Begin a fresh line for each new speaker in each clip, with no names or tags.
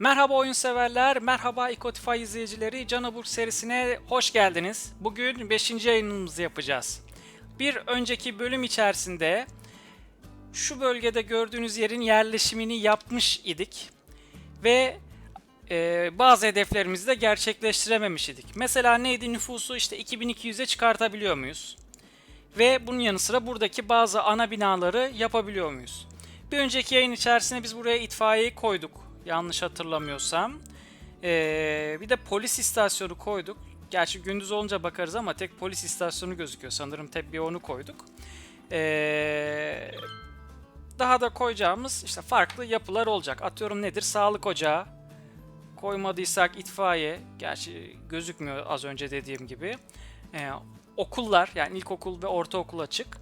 Merhaba oyun severler, merhaba Ikotify izleyicileri, Canabur serisine hoş geldiniz. Bugün 5. yayınımızı yapacağız. Bir önceki bölüm içerisinde şu bölgede gördüğünüz yerin yerleşimini yapmış idik ve e, bazı hedeflerimizi de gerçekleştirememiş idik. Mesela neydi nüfusu işte 2200'e çıkartabiliyor muyuz? Ve bunun yanı sıra buradaki bazı ana binaları yapabiliyor muyuz? Bir önceki yayın içerisinde biz buraya itfaiyeyi koyduk. Yanlış hatırlamıyorsam. Ee, bir de polis istasyonu koyduk. Gerçi gündüz olunca bakarız ama tek polis istasyonu gözüküyor. Sanırım tek bir onu koyduk. Ee, daha da koyacağımız işte farklı yapılar olacak. Atıyorum nedir? Sağlık ocağı. Koymadıysak itfaiye. Gerçi gözükmüyor az önce dediğim gibi. Ee, okullar yani ilkokul ve ortaokul açık.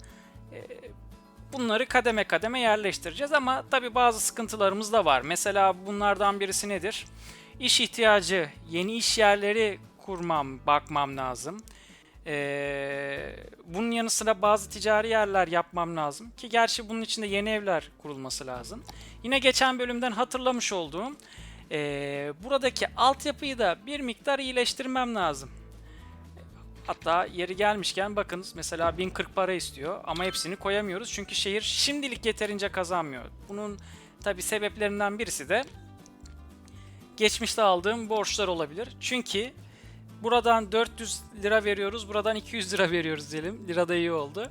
Ee, bunları kademe kademe yerleştireceğiz ama tabi bazı sıkıntılarımız da var. Mesela bunlardan birisi nedir? İş ihtiyacı, yeni iş yerleri kurmam, bakmam lazım. Ee, bunun yanı sıra bazı ticari yerler yapmam lazım. Ki gerçi bunun için de yeni evler kurulması lazım. Yine geçen bölümden hatırlamış olduğum ee, buradaki altyapıyı da bir miktar iyileştirmem lazım. Hatta yeri gelmişken bakınız mesela 1040 para istiyor ama hepsini koyamıyoruz çünkü şehir şimdilik yeterince kazanmıyor. Bunun tabi sebeplerinden birisi de geçmişte aldığım borçlar olabilir. Çünkü buradan 400 lira veriyoruz, buradan 200 lira veriyoruz diyelim. Lira da iyi oldu.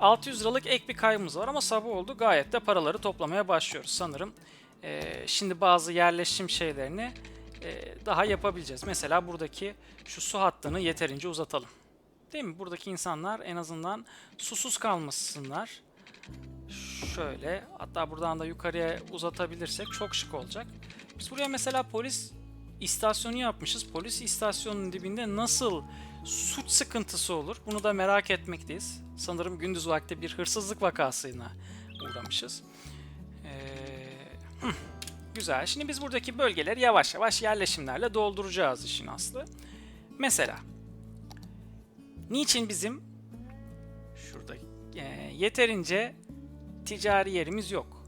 600 liralık ek bir kaybımız var ama sabah oldu. Gayet de paraları toplamaya başlıyoruz sanırım. Ee, şimdi bazı yerleşim şeylerini daha yapabileceğiz. Mesela buradaki şu su hattını yeterince uzatalım. Değil mi? Buradaki insanlar en azından susuz kalmasınlar. Şöyle hatta buradan da yukarıya uzatabilirsek çok şık olacak. Biz buraya mesela polis istasyonu yapmışız. Polis istasyonunun dibinde nasıl suç sıkıntısı olur? Bunu da merak etmekteyiz. Sanırım gündüz vakti bir hırsızlık vakasına uğramışız. Ee. Güzel. Şimdi biz buradaki bölgeleri yavaş yavaş yerleşimlerle dolduracağız işin aslı. Mesela niçin bizim şurada e, yeterince ticari yerimiz yok?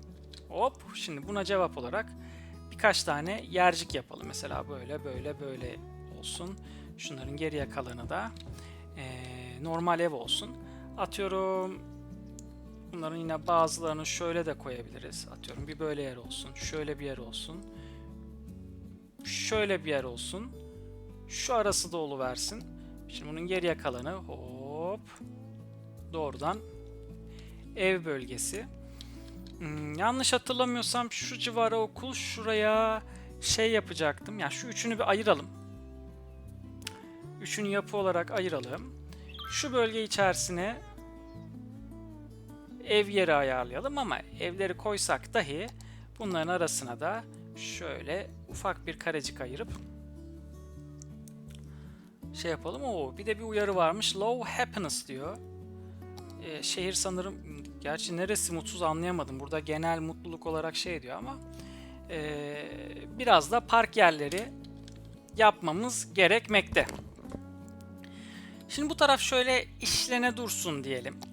Hop şimdi buna cevap olarak birkaç tane yercik yapalım. Mesela böyle böyle böyle olsun. Şunların geriye kalanı da e, normal ev olsun. Atıyorum Bunların yine bazılarını şöyle de koyabiliriz. Atıyorum bir böyle yer olsun. Şöyle bir yer olsun. Şöyle bir yer olsun. Şu arası da versin. Şimdi bunun geriye kalanı hop doğrudan ev bölgesi. Hmm, yanlış hatırlamıyorsam şu civara okul şuraya şey yapacaktım. Ya yani şu üçünü bir ayıralım. Üçünü yapı olarak ayıralım. Şu bölge içerisine ev yeri ayarlayalım ama evleri koysak dahi bunların arasına da şöyle ufak bir karecik ayırıp şey yapalım. Oo, bir de bir uyarı varmış. Low happiness diyor. Ee, şehir sanırım gerçi neresi mutsuz anlayamadım. Burada genel mutluluk olarak şey diyor ama ee, biraz da park yerleri yapmamız gerekmekte. Şimdi bu taraf şöyle işlene dursun diyelim.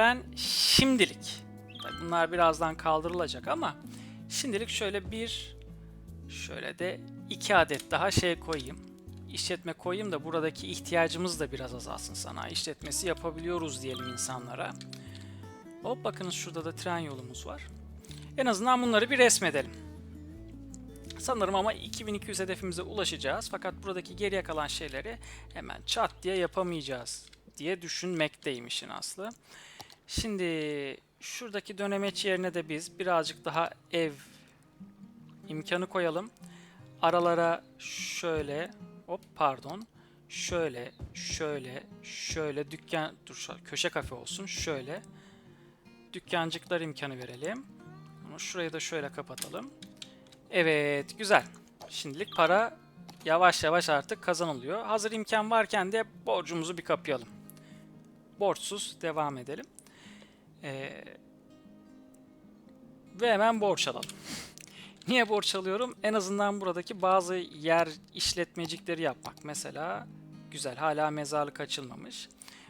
Ben şimdilik, bunlar birazdan kaldırılacak ama şimdilik şöyle bir, şöyle de iki adet daha şey koyayım. İşletme koyayım da buradaki ihtiyacımız da biraz azalsın sana. İşletmesi yapabiliyoruz diyelim insanlara. Hop bakınız şurada da tren yolumuz var. En azından bunları bir resmedelim. Sanırım ama 2200 hedefimize ulaşacağız. Fakat buradaki geriye kalan şeyleri hemen çat diye yapamayacağız diye düşünmekteyim işin aslı. Şimdi şuradaki dönemeç yerine de biz birazcık daha ev imkanı koyalım. Aralara şöyle hop pardon şöyle şöyle şöyle dükkan dur köşe kafe olsun şöyle dükkancıklar imkanı verelim. Ama şurayı da şöyle kapatalım. Evet güzel. Şimdilik para yavaş yavaş artık kazanılıyor. Hazır imkan varken de borcumuzu bir kapayalım. Borçsuz devam edelim. Ee, ve hemen borç alalım. Niye borç alıyorum? En azından buradaki bazı yer işletmecikleri yapmak. Mesela güzel hala mezarlık açılmamış.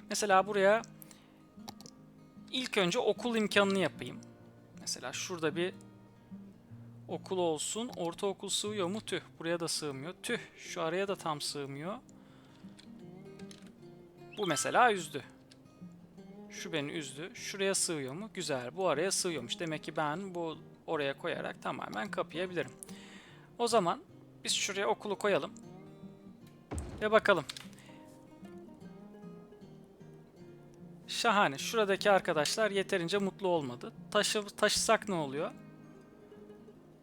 Mesela buraya ilk önce okul imkanını yapayım. Mesela şurada bir Okul olsun. Ortaokul sığıyor mu? Tüh. Buraya da sığmıyor. Tüh. Şu araya da tam sığmıyor. Bu mesela üzdü. Şu beni üzdü. Şuraya sığıyor mu? Güzel. Bu araya sığıyormuş. Demek ki ben bu oraya koyarak tamamen kapayabilirim. O zaman biz şuraya okulu koyalım. Ve bakalım. Şahane. Şuradaki arkadaşlar yeterince mutlu olmadı. Taşı, taşısak ne oluyor?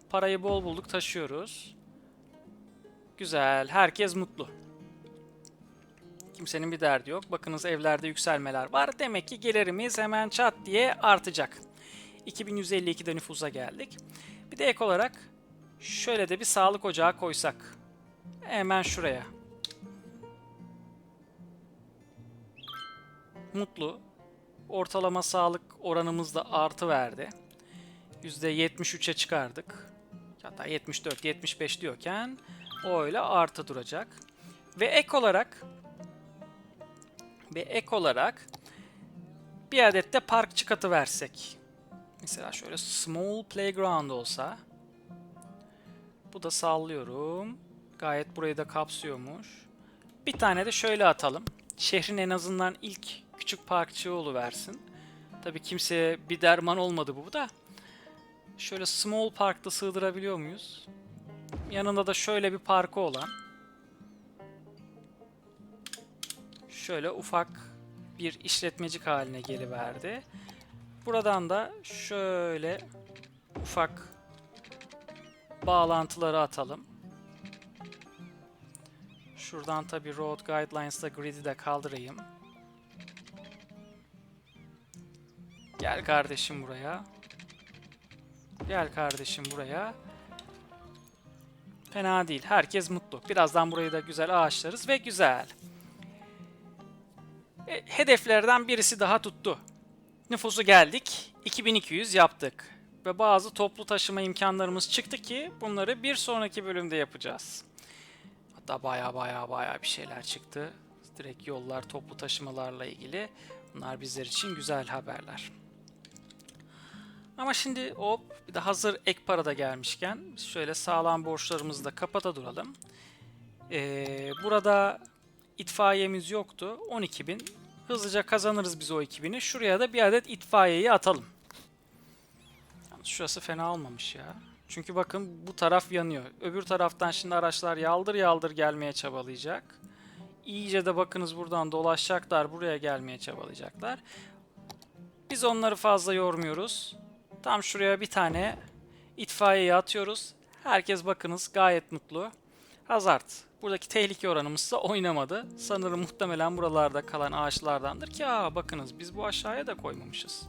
Parayı bol bulduk taşıyoruz. Güzel. Herkes mutlu. Kimsenin bir derdi yok. Bakınız evlerde yükselmeler var. Demek ki gelirimiz hemen çat diye artacak. 2152'de nüfusa geldik. Bir de ek olarak şöyle de bir sağlık ocağı koysak. Hemen şuraya. Mutlu. Ortalama sağlık oranımız da artı verdi. %73'e çıkardık. Hatta 74-75 diyorken o öyle artı duracak. Ve ek olarak ve ek olarak bir adet de park çıkatı versek. Mesela şöyle small playground olsa. Bu da sallıyorum. Gayet burayı da kapsıyormuş. Bir tane de şöyle atalım. Şehrin en azından ilk küçük parkçığı versin. Tabii kimseye bir derman olmadı bu da. Şöyle small parkta sığdırabiliyor muyuz? Yanında da şöyle bir parkı olan. Şöyle ufak bir işletmecik haline geliverdi. Buradan da şöyle ufak bağlantıları atalım. Şuradan tabi Road Guidelines'da grid'i de kaldırayım. Gel kardeşim buraya. Gel kardeşim buraya. Fena değil. Herkes mutlu. Birazdan burayı da güzel ağaçlarız ve güzel. E, hedeflerden birisi daha tuttu. Nüfusu geldik. 2200 yaptık. Ve bazı toplu taşıma imkanlarımız çıktı ki bunları bir sonraki bölümde yapacağız. Hatta baya baya baya bir şeyler çıktı. Direkt yollar, toplu taşımalarla ilgili. Bunlar bizler için güzel haberler. Ama şimdi hop bir de hazır ek para da gelmişken şöyle sağlam borçlarımızı da kapata duralım. Ee, burada itfaiyemiz yoktu. 12.000. Hızlıca kazanırız biz o 2000'i. Şuraya da bir adet itfaiyeyi atalım. Yalnız Şurası fena olmamış ya. Çünkü bakın bu taraf yanıyor. Öbür taraftan şimdi araçlar yaldır yaldır gelmeye çabalayacak. İyice de bakınız buradan dolaşacaklar. Buraya gelmeye çabalayacaklar. Biz onları fazla yormuyoruz. Tam şuraya bir tane itfaiyeyi atıyoruz. Herkes bakınız gayet mutlu. Hazard. Buradaki tehlike oranımız da oynamadı. Sanırım muhtemelen buralarda kalan ağaçlardandır ki aa bakınız biz bu aşağıya da koymamışız.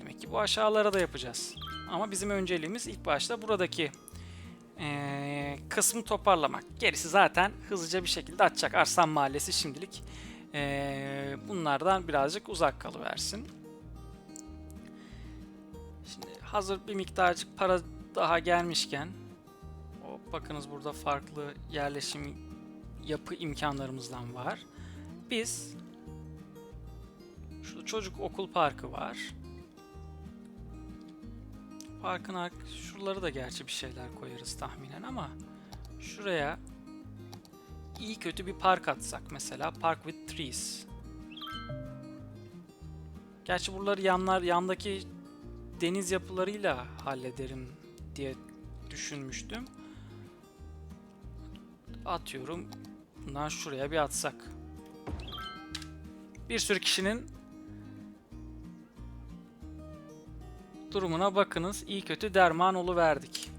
Demek ki bu aşağılara da yapacağız. Ama bizim önceliğimiz ilk başta buradaki ee, kısmı toparlamak. Gerisi zaten hızlıca bir şekilde açacak. Arslan Mahallesi şimdilik ee, bunlardan birazcık uzak kalıversin. Şimdi hazır bir miktarcık para daha gelmişken o bakınız burada farklı yerleşim yapı imkanlarımızdan var. Biz şurada çocuk okul parkı var. Parkın ark şuraları da gerçi bir şeyler koyarız tahminen ama şuraya iyi kötü bir park atsak mesela park with trees. Gerçi buraları yanlar yandaki deniz yapılarıyla hallederim diye düşünmüştüm. Atıyorum. Bundan şuraya bir atsak. Bir sürü kişinin durumuna bakınız. İyi kötü derman verdik.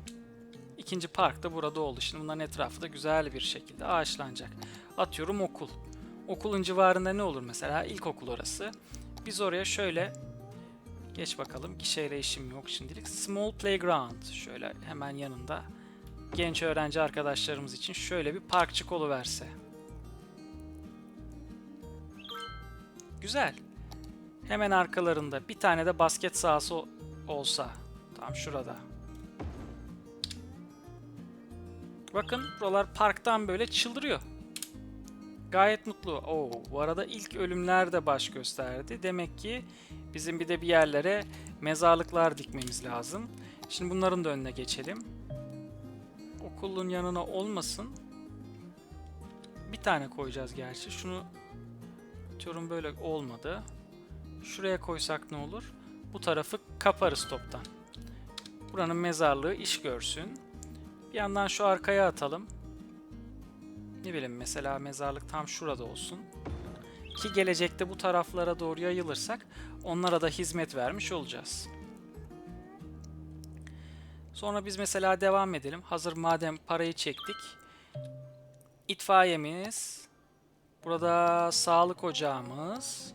İkinci park da burada oldu. Şimdi bunların etrafı da güzel bir şekilde ağaçlanacak. Atıyorum okul. Okulun civarında ne olur mesela? İlkokul orası. Biz oraya şöyle Geç bakalım. Kişiyle işim yok şimdilik. Small Playground. Şöyle hemen yanında. Genç öğrenci arkadaşlarımız için şöyle bir parkçık verse. Güzel. Hemen arkalarında bir tane de basket sahası olsa. Tam şurada. Bakın buralar parktan böyle çıldırıyor. Gayet mutlu. Oo, bu arada ilk ölümler de baş gösterdi. Demek ki bizim bir de bir yerlere mezarlıklar dikmemiz lazım. Şimdi bunların da önüne geçelim. Okulun yanına olmasın. Bir tane koyacağız gerçi. Şunu atıyorum böyle olmadı. Şuraya koysak ne olur? Bu tarafı kaparız toptan. Buranın mezarlığı iş görsün. Bir yandan şu arkaya atalım. Ne bileyim mesela mezarlık tam şurada olsun. Ki gelecekte bu taraflara doğru yayılırsak onlara da hizmet vermiş olacağız. Sonra biz mesela devam edelim. Hazır madem parayı çektik. İtfaiyemiz. Burada sağlık ocağımız.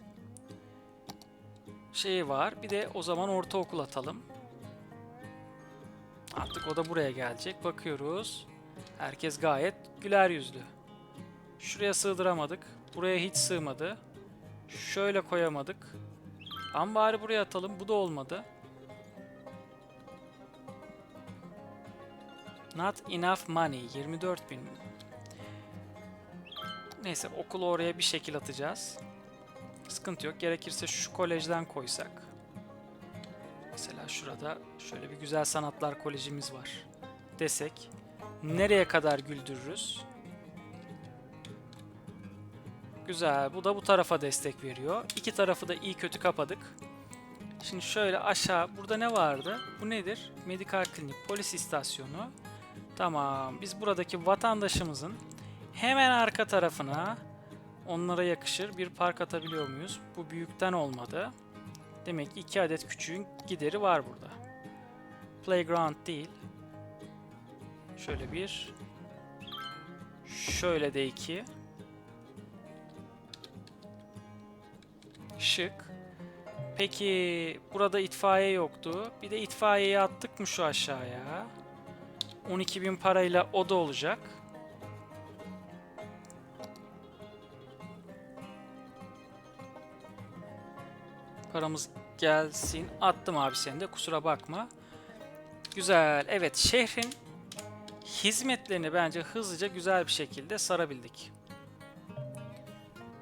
Şey var. Bir de o zaman ortaokul atalım. Artık o da buraya gelecek. Bakıyoruz. Herkes gayet güler yüzlü. Şuraya sığdıramadık. Buraya hiç sığmadı. Şöyle koyamadık. Ama bari buraya atalım. Bu da olmadı. Not enough money. 24 bin. Neyse okulu oraya bir şekil atacağız. Sıkıntı yok. Gerekirse şu kolejden koysak. Mesela şurada şöyle bir güzel sanatlar kolejimiz var. Desek. Nereye kadar güldürürüz? Güzel. Bu da bu tarafa destek veriyor. İki tarafı da iyi kötü kapadık. Şimdi şöyle aşağı. Burada ne vardı? Bu nedir? Medikal klinik, polis istasyonu. Tamam. Biz buradaki vatandaşımızın hemen arka tarafına onlara yakışır bir park atabiliyor muyuz? Bu büyükten olmadı. Demek ki iki adet küçüğün gideri var burada. Playground değil. Şöyle bir. Şöyle de iki. Şık. Peki burada itfaiye yoktu. Bir de itfaiyeyi attık mı şu aşağıya? 12.000 parayla o da olacak. Paramız gelsin. Attım abi seni de kusura bakma. Güzel. Evet şehrin hizmetlerini bence hızlıca güzel bir şekilde sarabildik.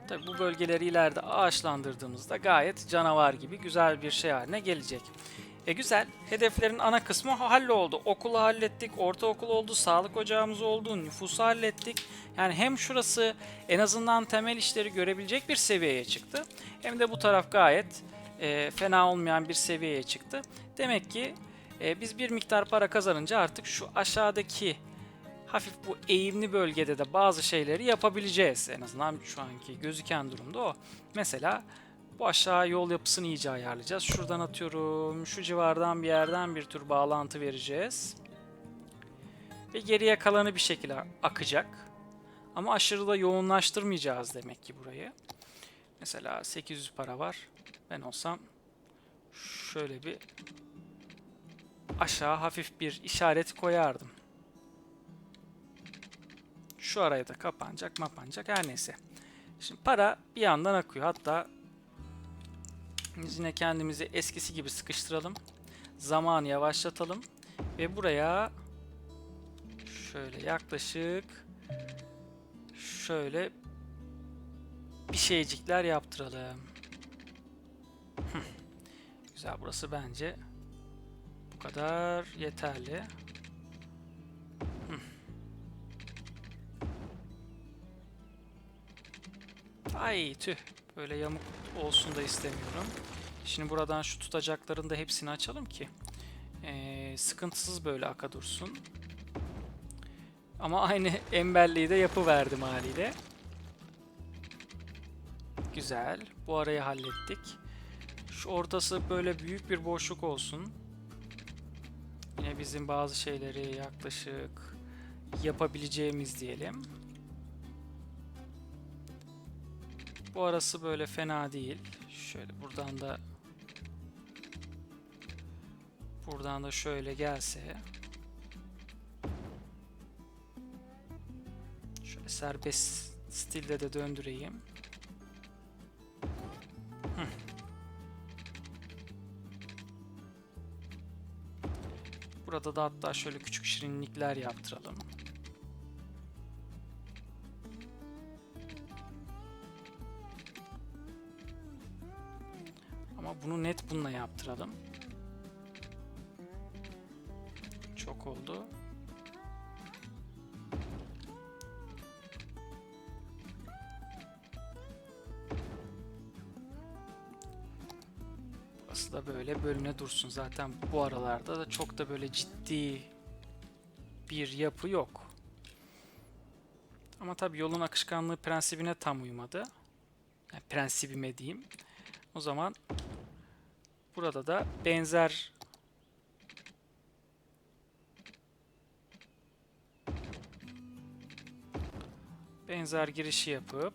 Tabi bu bölgeleri ileride ağaçlandırdığımızda gayet canavar gibi güzel bir şey haline gelecek. E güzel. Hedeflerin ana kısmı halloldu. Okulu hallettik, ortaokul oldu, sağlık ocağımız oldu, nüfusu hallettik. Yani hem şurası en azından temel işleri görebilecek bir seviyeye çıktı. Hem de bu taraf gayet e, fena olmayan bir seviyeye çıktı. Demek ki e, biz bir miktar para kazanınca artık şu aşağıdaki hafif bu eğimli bölgede de bazı şeyleri yapabileceğiz. En azından şu anki gözüken durumda o. Mesela bu aşağı yol yapısını iyice ayarlayacağız. Şuradan atıyorum. Şu civardan bir yerden bir tür bağlantı vereceğiz. Ve geriye kalanı bir şekilde akacak. Ama aşırı da yoğunlaştırmayacağız demek ki burayı. Mesela 800 para var. Ben olsam şöyle bir aşağı hafif bir işaret koyardım. Şu araya da kapanacak, mapanacak her neyse. Şimdi para bir yandan akıyor. Hatta yine kendimizi eskisi gibi sıkıştıralım. Zamanı yavaşlatalım. Ve buraya şöyle yaklaşık şöyle bir şeycikler yaptıralım. Güzel burası bence bu kadar yeterli. Ay tüh. Böyle yamuk olsun da istemiyorum. Şimdi buradan şu tutacakların da hepsini açalım ki. Ee, sıkıntısız böyle aka dursun. Ama aynı emberliği de yapıverdim haliyle. Güzel. Bu arayı hallettik. Şu ortası böyle büyük bir boşluk olsun. Yine bizim bazı şeyleri yaklaşık yapabileceğimiz diyelim. Bu arası böyle fena değil. Şöyle buradan da buradan da şöyle gelse şöyle serbest stilde de döndüreyim. Burada da hatta şöyle küçük şirinlikler yaptıralım. Bunu net bununla yaptıralım. çok oldu. Burası da böyle bölüne dursun. Zaten bu aralarda da çok da böyle ciddi bir yapı yok. Ama tabii yolun akışkanlığı prensibine tam uymadı. Yani prensibime diyeyim. O zaman burada da benzer benzer girişi yapıp.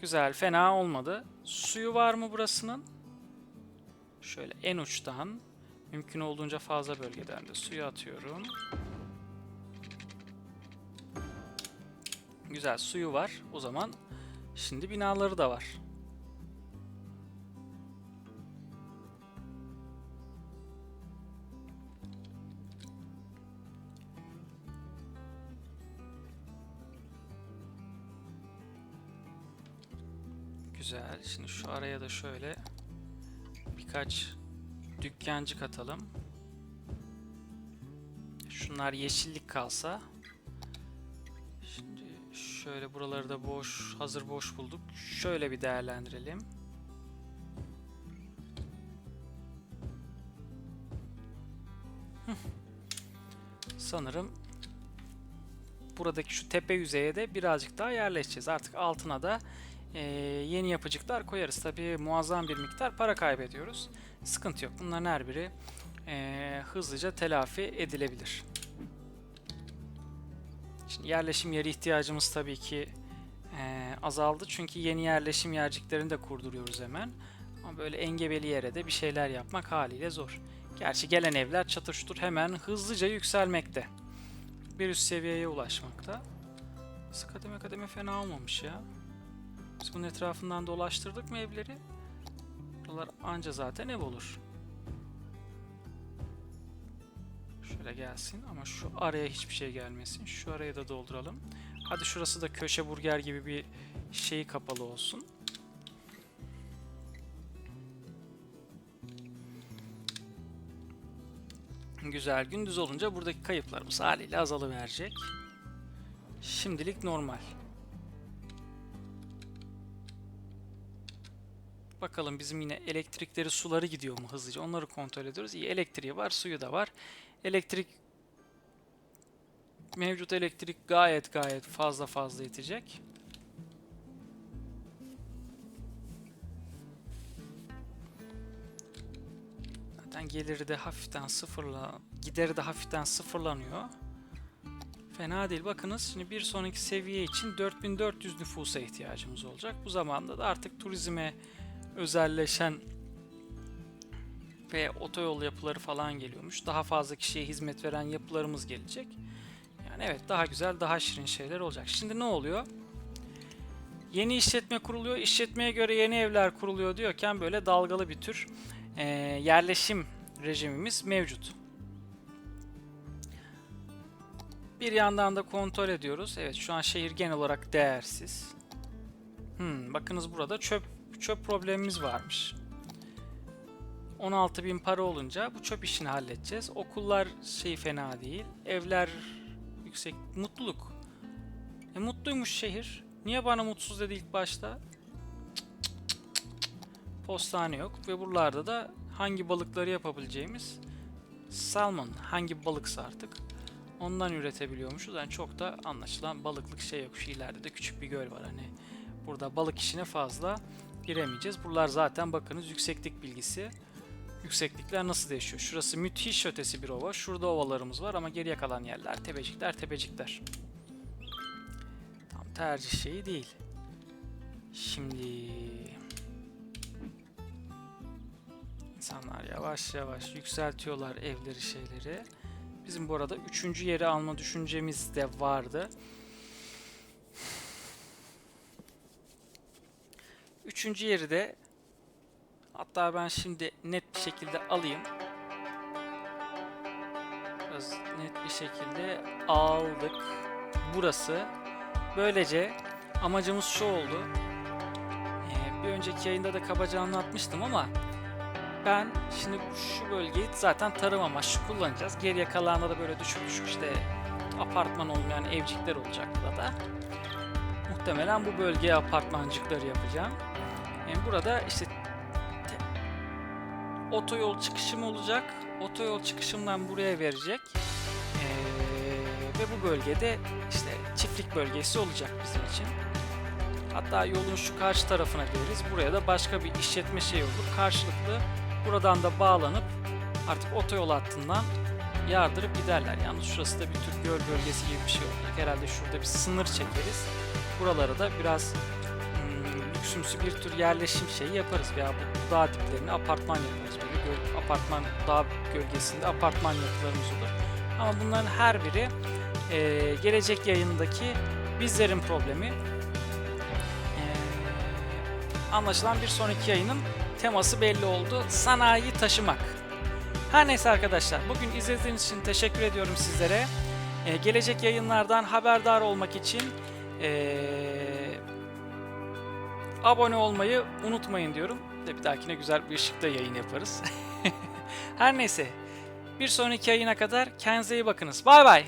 Güzel, fena olmadı. Suyu var mı burasının? Şöyle en uçtan mümkün olduğunca fazla bölgeden de suyu atıyorum. Güzel suyu var. O zaman şimdi binaları da var. Güzel. Şimdi şu araya da şöyle birkaç dükkancık atalım. Şunlar yeşillik kalsa. Şöyle buraları da boş, hazır boş bulduk. Şöyle bir değerlendirelim. Sanırım buradaki şu tepe yüzeye de birazcık daha yerleşeceğiz. Artık altına da e, yeni yapıcıklar koyarız. Tabii muazzam bir miktar para kaybediyoruz. Sıkıntı yok. Bunların her biri e, hızlıca telafi edilebilir. Şimdi yerleşim yeri ihtiyacımız tabii ki e, azaldı. Çünkü yeni yerleşim yerciklerini de kurduruyoruz hemen. Ama böyle engebeli yere de bir şeyler yapmak haliyle zor. Gerçi gelen evler çatır çutur hemen hızlıca yükselmekte. Bir üst seviyeye ulaşmakta. Nasıl kademe kademe fena olmamış ya. Biz bunun etrafından dolaştırdık mı evleri? Buralar anca zaten ev olur. Şöyle gelsin ama şu araya hiçbir şey gelmesin. Şu araya da dolduralım. Hadi şurası da köşe burger gibi bir şeyi kapalı olsun. Güzel. Gündüz olunca buradaki kayıplarımız haliyle azalıverecek. Şimdilik normal. Bakalım bizim yine elektrikleri suları gidiyor mu hızlıca onları kontrol ediyoruz. İyi elektriği var suyu da var. Elektrik mevcut elektrik gayet gayet fazla fazla yetecek. Zaten geliri de hafiften sıfırla gideri de hafiften sıfırlanıyor. Fena değil. Bakınız şimdi bir sonraki seviye için 4400 nüfusa ihtiyacımız olacak. Bu zamanda da artık turizme özelleşen ve otoyol yapıları falan geliyormuş. Daha fazla kişiye hizmet veren yapılarımız gelecek. Yani evet daha güzel, daha şirin şeyler olacak. Şimdi ne oluyor? Yeni işletme kuruluyor. İşletmeye göre yeni evler kuruluyor diyorken böyle dalgalı bir tür e, yerleşim rejimimiz mevcut. Bir yandan da kontrol ediyoruz. Evet şu an şehir genel olarak değersiz. Hmm, bakınız burada çöp çöp problemimiz varmış. 16.000 para olunca bu çöp işini halledeceğiz. Okullar şey fena değil. Evler yüksek. Mutluluk. E mutluymuş şehir. Niye bana mutsuz dedi ilk başta? Postane yok. Ve buralarda da hangi balıkları yapabileceğimiz salmon. Hangi balıksa artık. Ondan üretebiliyormuşuz. Yani çok da anlaşılan balıklık şey yok. Şu de küçük bir göl var. Hani burada balık işine fazla giremeyeceğiz. Buralar zaten bakınız yükseklik bilgisi. Yükseklikler nasıl değişiyor? Şurası müthiş ötesi bir ova. Şurada ovalarımız var ama geriye kalan yerler tepecikler tepecikler. Tam tercih şeyi değil. Şimdi insanlar yavaş yavaş yükseltiyorlar evleri şeyleri. Bizim bu arada üçüncü yeri alma düşüncemiz de vardı. Üçüncü yeri de hatta ben şimdi net bir şekilde alayım. Biraz net bir şekilde aldık. Burası. Böylece amacımız şu oldu. bir önceki yayında da kabaca anlatmıştım ama ben şimdi şu bölgeyi zaten tarım amaçlı kullanacağız. Geriye kalanında da böyle düşük düşük işte apartman olmayan evcikler olacak burada. Muhtemelen bu bölgeye apartmancıkları yapacağım. Yani burada işte te- otoyol çıkışım olacak. Otoyol çıkışımdan buraya verecek. Ee, ve bu bölgede işte çiftlik bölgesi olacak bizim için. Hatta yolun şu karşı tarafına veririz. Buraya da başka bir işletme şey olur. Karşılıklı buradan da bağlanıp artık otoyol hattından yardırıp giderler. Yalnız şurası da bir tür göl bölgesi gibi bir şey olacak. Herhalde şurada bir sınır çekeriz. Buralara da biraz lüksümsü bir tür yerleşim şeyi yaparız. Veya bu dağ diplerine apartman yaparız. Böyle göl, apartman, dağ gölgesinde apartman yapılarımız olur. Ama bunların her biri eee, gelecek yayındaki bizlerin problemi. Eee, anlaşılan bir sonraki yayının teması belli oldu. Sanayi taşımak. Her neyse arkadaşlar bugün izlediğiniz için teşekkür ediyorum sizlere. Ee, gelecek yayınlardan haberdar olmak için ee, abone olmayı unutmayın diyorum. Ve bir dahakine güzel bir ışıkta yayın yaparız. Her neyse bir sonraki yayına kadar kendinize iyi bakınız. Bay bay.